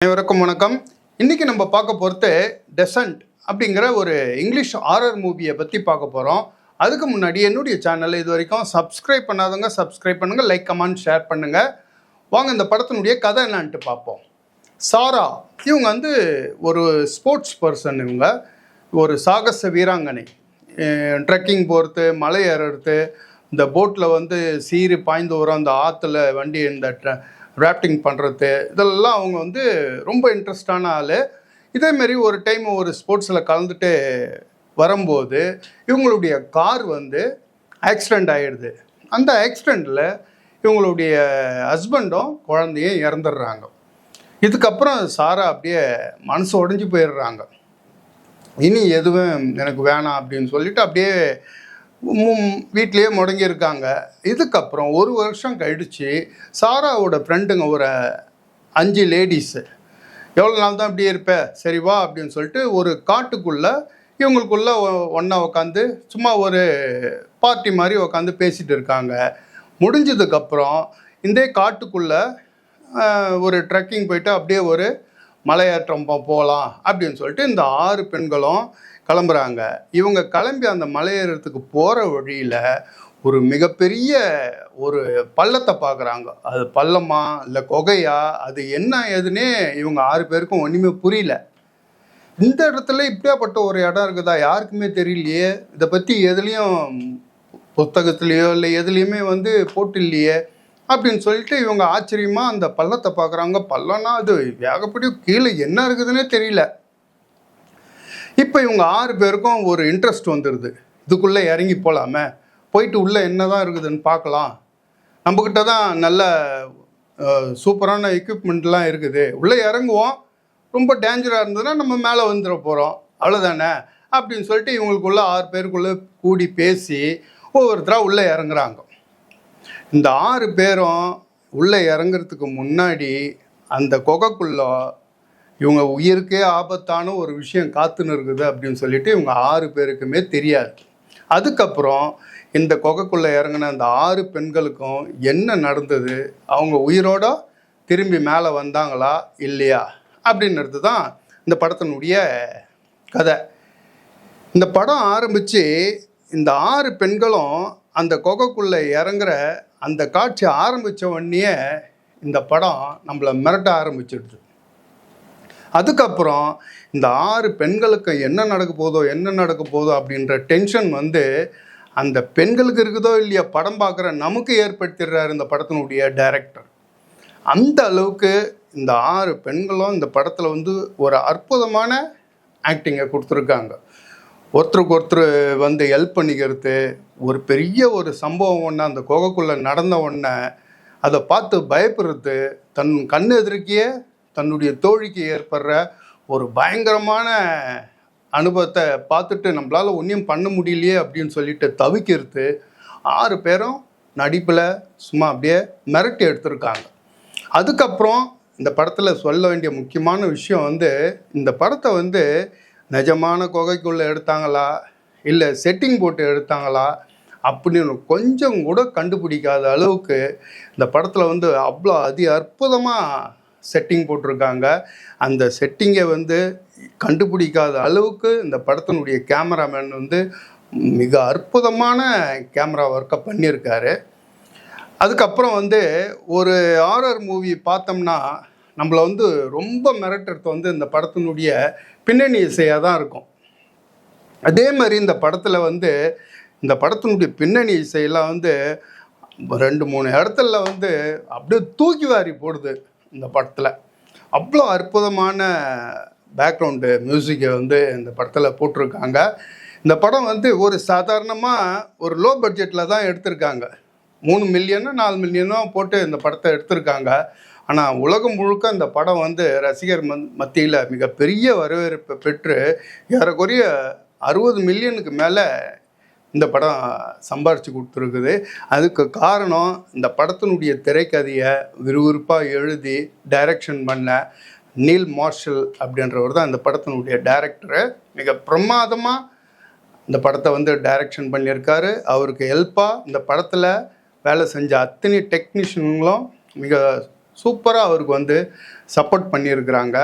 அனைவருக்கும் வணக்கம். இன்னைக்கு நம்ம பார்க்க போகிறது டெசன்ட் அப்படிங்கிற ஒரு இங்கிலீஷ் ஆரர் மூவியை பற்றி பார்க்க போகிறோம் அதுக்கு முன்னாடி என்னுடைய சேனலை இது வரைக்கும் சப்ஸ்கிரைப் பண்ணாதவங்க சப்ஸ்கிரைப் பண்ணுங்கள் லைக் கமெண்ட் ஷேர் பண்ணுங்கள் வாங்க இந்த படத்தினுடைய கதை என்னான்ட்டு பார்ப்போம். சாரா இவங்க வந்து ஒரு ஸ்போர்ட்ஸ் பர்சன் இவங்க. ஒரு சாகச வீராங்கனை. ட்ரெக்கிங் போகிறது மலை ஏறுறது இந்த போட்டில் வந்து சீறு பாய்ந்து வரும் அந்த ஆற்றுல வண்டி இந்த ராப்டிங் பண்ணுறது இதெல்லாம் அவங்க வந்து ரொம்ப இன்ட்ரெஸ்டான ஆள். இதேமாரி ஒரு டைம் ஒரு ஸ்போர்ட்ஸில் கலந்துட்டு வரும்போது இவங்களுடைய கார் வந்து ஆக்சிடெண்ட் ஆகிடுது அந்த ஆக்சிடெண்ட்டில் இவங்களுடைய ஹஸ்பண்டும் குழந்தையும் இறந்துடுறாங்க. இதுக்கப்புறம் சாரா அப்படியே மனசு உடஞ்சி போயிடுறாங்க. இனி எதுவும் எனக்கு வேணாம் அப்படின்னு சொல்லிட்டு அப்படியே வீட்லேயே வீட்டிலேயே முடங்கியிருக்காங்க. இதுக்கப்புறம் ஒரு வருஷம் கழிச்சு சாராவோட ஃப்ரெண்டுங்க ஒரு அஞ்சு லேடிஸு எவ்வளோ நாள் தான் இப்படியே இருப்ப? சரி வா அப்படின்னு சொல்லிட்டு ஒரு காட்டுக்குள்ளே இவங்களுக்குள்ள ஒன்றா உட்காந்து சும்மா ஒரு பார்ட்டி மாதிரி உட்காந்து பேசிகிட்டு இருக்காங்க. முடிஞ்சதுக்கப்புறம் இந்த காட்டுக்குள்ளே ஒரு ட்ரெக்கிங் போயிட்டு அப்படியே ஒரு மலையேற்றம் போகலாம் அப்படின்னு சொல்லிட்டு இந்த ஆறு பெண்களும் கிளம்புறாங்க. இவங்க கிளம்பி அந்த மலையேறத்துக்கு போகிற வழியில் ஒரு மிகப்பெரிய ஒரு பள்ளத்தை பார்க்குறாங்க அது பள்ளமா இல்லை குகையா அது என்ன ஏதுன்னே இவங்க ஆறு பேருக்கும் ஒன்றுமே புரியல. இந்த இடத்துல இப்படியாப்பட்ட ஒரு இடம் இருக்குதா? யாருக்குமே தெரியலையே. இதை பற்றி எதுலேயும் புத்தகத்துலேயோ இல்லை எதுலேயுமே வந்து போட்டு இல்லையே அப்படின்னு சொல்லிட்டு இவங்க ஆச்சரியமாக அந்த பள்ளத்தை பார்க்குறாங்க பள்ளம்னா அது ஏகப்படியும் கீழே என்ன இருக்குதுன்னே தெரியல. இப்போ இவங்க ஆறு பேருக்கும் ஒரு இன்ட்ரெஸ்ட் வந்துடுது இதுக்குள்ளே இறங்கி போகலாமே போயிட்டு உள்ளே என்ன தான் இருக்குதுன்னு பார்க்கலாம். நம்மக்கிட்ட தான் நல்ல சூப்பரான எக்யூப்மெண்ட்லாம் இருக்குது. உள்ளே இறங்குவோம். ரொம்ப டேஞ்சராக இருந்ததுன்னா நம்ம மேலே வந்துட போகிறோம் அவ்வளோதானே அப்படின்னு சொல்லிட்டு இவங்களுக்குள்ள ஆறு பேருக்குள்ளே கூடி பேசி ஒவ்வொருத்தராக உள்ளே இறங்குறாங்க. இந்த ஆறு பேரும் உள்ளே இறங்குறதுக்கு முன்னாடி அந்த கொகைக்குள்ளே இவங்க உயிருக்கே ஆபத்தான ஒரு விஷயம் காத்துன்னு இருக்குது அப்படின்னு சொல்லிட்டு இவங்க ஆறு பேருக்குமே தெரியாது. அதுக்கப்புறம் இந்த கொகைக்குள்ளே இறங்கின அந்த ஆறு பெண்களுக்கும் என்ன நடந்தது? அவங்க உயிரோட திரும்பி மேலே வந்தாங்களா? இல்லையா? அப்படின்றது தான் இந்த படத்தினுடைய கதை. இந்த படம் ஆரம்பித்து இந்த ஆறு பெண்களும் அந்த கொகைக்குள்ளே இறங்குற அந்த காட்சி ஆரம்பித்த உடனே இந்த படம் நம்மளை மிரட்ட ஆரம்பிச்சிடுது. அதுக்கப்புறம் இந்த ஆறு பெண்களுக்கு என்ன நடக்க போதோ என்ன நடக்க போதோ அப்படின்ற டென்ஷன் வந்து அந்த பெண்களுக்கு இருக்குதோ இல்லையா படம் பார்க்குற நமக்கு ஏற்படுத்திடுறாரு இந்த படத்தினுடைய டைரக்டர் அந்த அளவுக்கு இந்த ஆறு பெண்களும் இந்த படத்தில் வந்து ஒரு அற்புதமான ஆக்டிங்கை கொடுத்துருக்காங்க. ஒருத்தருக்கு ஒருத்தர் வந்து ஹெல்ப் பண்ணிக்கிறது ஒரு பெரிய ஒரு சம்பவம் ஒன்று அந்த கோகக்குள்ளே நடந்த ஒன்று அதை பார்த்து பயப்படுறது தன் கண் எதிர்க்கியே தன்னுடைய தோழிக்கு ஏற்படுற ஒரு பயங்கரமான அனுபவத்தை பார்த்துட்டு நம்மளால் ஒன்றும் பண்ண முடியலையே அப்படின்னு சொல்லிட்டு தவிக்கிறது ஆறு பேரும் நடிப்பில் சும்மா அப்படியே மிரட்டி எடுத்திருக்காங்க. அதுக்கப்புறம் இந்த படத்தில் சொல்ல வேண்டிய முக்கியமான விஷயம் வந்து இந்த படத்தை வந்து நிஜமான குகைக்குள்ளே எடுத்தாங்களா? இல்லை செட்டிங் போட்டு எடுத்தாங்களா? அப்படின்னு கொஞ்சம் கூட கண்டுபிடிக்காத அளவுக்கு இந்த படத்தில் வந்து அவ்வளோ அதி அற்புதமாக செட்டிங் போட்டிருக்காங்க. அந்த செட்டிங்கை வந்து கண்டுபிடிக்காத அளவுக்கு இந்த படத்தினுடைய கேமராமேன் வந்து மிக அற்புதமான கேமரா ஒர்க்கை பண்ணியிருக்காரு. அதுக்கப்புறம் வந்து ஒரு ஆரர் மூவி பார்த்தோம்னா நம்மளை வந்து ரொம்ப மிரட்டுறது வந்து இந்த படத்தினுடைய பின்னணி இசையாக தான் இருக்கும். அதே மாதிரி இந்த படத்தில் வந்து இந்த படத்தினுடைய பின்னணி இசையெல்லாம் வந்து ரெண்டு மூணு இடத்துல வந்து அப்படியே தூக்கி வாரி போடுது. இந்த படத்தில். அவ்வளோ அற்புதமான பேக்ரவுண்டு மியூசிக்கை வந்து இந்த படத்தில் போட்டிருக்காங்க. இந்த படம் வந்து ஒரு சாதாரணமாக ஒரு லோ பட்ஜெட்டில் தான் எடுத்திருக்காங்க. மூணு மில்லியனோ நாலு மில்லியனோ போட்டு இந்த படத்தை எடுத்திருக்காங்க. ஆனால் உலகம் முழுக்க இந்த படம் வந்து ரசிகர் மந் மத்தியில் மிகப்பெரிய வரவேற்பை பெற்று ஏறக்குறைய அறுபது மில்லியனுக்கு மேலே இந்த படம் சம்பாரித்து கொடுத்துருக்குது. அதுக்கு காரணம் இந்த படத்தினுடைய திரைக்கதையை விறுவிறுப்பாக எழுதி டைரக்ஷன் பண்ண நீல் மார்ஷல் அப்படின்றவர் தான் இந்த படத்தினுடைய டைரக்டரு மிக பிரமாதமாக இந்த படத்தை வந்து டைரக்ஷன் பண்ணியிருக்காரு. அவருக்கு ஹெல்ப்பாக இந்த படத்தில் வேலை செஞ்ச அத்தனை டெக்னீஷியன்களும் மிக சூப்பராக அவருக்கு வந்து சப்போர்ட் பண்ணியிருக்கிறாங்க.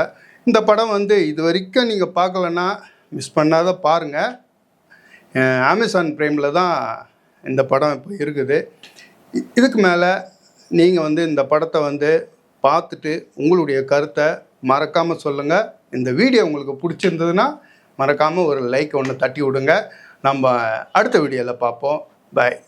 இந்த படம் வந்து இது வரைக்கும் நீங்கள் பார்க்கலன்னா மிஸ் பண்ணாத பாருங்கள் அமேசான் ப்ரைமில் தான் இந்த படம் இப்போ இருக்குது. இதுக்கு மேலே நீங்கள் வந்து இந்த படத்தை வந்து பார்த்துட்டு உங்களுடைய கருத்தை மறக்காமல் சொல்லுங்கள் இந்த வீடியோ உங்களுக்கு பிடிச்சிருந்ததுன்னா மறக்காமல் ஒரு லைக் ஒன்று தட்டி விடுங்க. நம்ம அடுத்த வீடியோவில் பார்ப்போம். பாய்